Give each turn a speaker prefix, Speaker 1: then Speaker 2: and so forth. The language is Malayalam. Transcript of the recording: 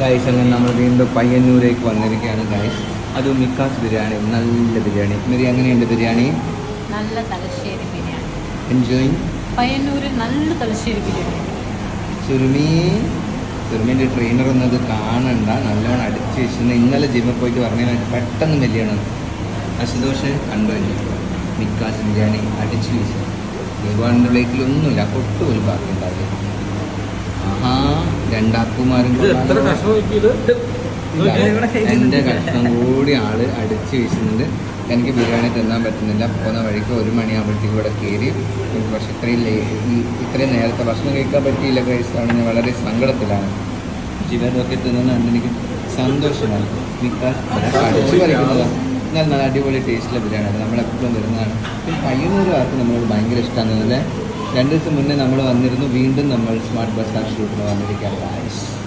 Speaker 1: ഗൈസ് അങ്ങനെ നമ്മൾ വീണ്ടും പയ്യന്നൂരേക്ക് വന്നിരിക്കുകയാണ് ഗൈസ് അത് മിക്കാസ് ബിരിയാണി നല്ല ബിരിയാണി. മെരി എങ്ങനെയുണ്ട് ബിരിയാണി?
Speaker 2: നല്ല തലശ്ശേരി ബിരിയാണി.
Speaker 1: എൻജോയിങ്
Speaker 2: പയ്യന്നൂർ നല്ല തലശ്ശേരി ബിരിയാണി.
Speaker 1: ചുരുമി ചുരുമിന്റെ ട്രെയിനർ ഒന്നത് കാണണ്ട. നല്ലോണം അടിച്ച് വെച്ചിരുന്ന. ഇന്നലെ ജിമ്മിൽ പോയിട്ട് പറഞ്ഞാൽ പെട്ടെന്ന് മെല്ലിയണം. അശുദോഷ് കണ്ടു മിക്കാസ് ബിരിയാണി അടിച്ചു വെച്ചു. ഒരുപാട് പ്ലേറ്റിലൊന്നുമില്ല പൊട്ടുപോലും ബാക്കി ഉണ്ടാവില്ല? ആഹാ. രണ്ടാക്കുമാരും
Speaker 3: എന്റെ കഷ്ണം
Speaker 1: കൂടി ആൾ അടിച്ച് വീശുന്നുണ്ട്. എനിക്ക് ബിരിയാണി തിന്നാൻ പറ്റുന്നില്ല. പോകുന്ന വഴിക്ക് ഒരു മണിയാകുമ്പോഴത്തേക്കും ഇവിടെ കയറി. എനിക്ക് പക്ഷെ ഇത്രയും ലേ ഈ ഇത്രയും നേരത്തെ ഭക്ഷണം കഴിക്കാൻ പറ്റിയില്ല കഴിച്ചതാണ് ഞാൻ വളരെ സങ്കടത്തിലാണ്. ജീവനൊക്കെ തിന്നുന്നുണ്ട് എനിക്ക് സന്തോഷമാണ്. മിക്കാസ് അടിച്ചു പറിക്കുന്നതാണ് എന്നാൽ നല്ല അടിപൊളി ടേസ്റ്റിലെ ബിരിയാണിയാണ്. നമ്മളെപ്പോഴും വരുന്നതാണ്. പിന്നെ പയ്യന്നൂരുകാർക്ക് നമ്മളോട് ഭയങ്കര ഇഷ്ടമാണ് അല്ലേ രണ്ട് ദിവസം മുന്നേ നമ്മൾ വന്നിരുന്നു വീണ്ടും നമ്മൾ സ്മാർട്ട് ബസ് ഷൂട്ടിന് വന്നിരിക്കാറുള്ള